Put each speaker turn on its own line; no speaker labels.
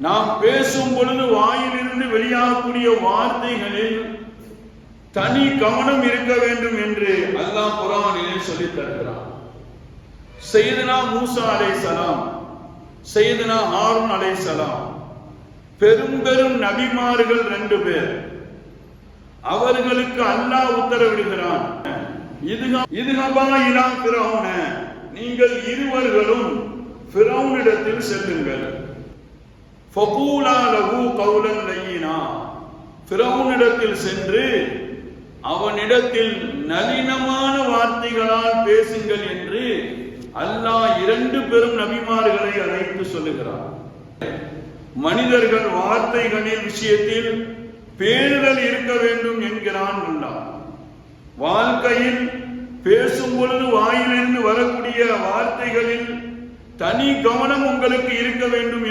நாம் பேசும் பொழுது வாயிலிருந்து வெளியாகக்கூடிய வார்த்தைகளில் தனி கவனம் இருக்க வேண்டும் என்று அல்லாஹ் குரானிலே சொல்லித் தருகிறான். செய்தனா மூசா அலை சலாம் செய்தனா ஹாரூன் அலை சலாம் பெரும் பெரும் நபிமார்கள் ரெண்டு பேர். அவர்களுக்கு அல்லாஹ் உத்தரவிடுகிறான். நீங்கள் இருவர்களும் பிறவுனிடத்தில் செல்லுங்கள். ஃபகூலா சென்று அவனிடத்தில் நளினமான வார்த்தைகளால் பேசுங்கள் என்று அல்லாஹ் இரண்டு பெரும் நபிமார்களை அழைத்து சொல்லுகிறார் மனிதர்கள் வார்த்தைகளின் விஷயத்தில் பேணுதல் இருக்க வேண்டும் என்கிறான் அல்லாஹ். வாழ்க்கையில் பேசும் பொழுது வாயிலிருந்து வரக்கூடிய வார்த்தைகளில் தனி கவனம் உங்களுக்கு இருக்க வேண்டும்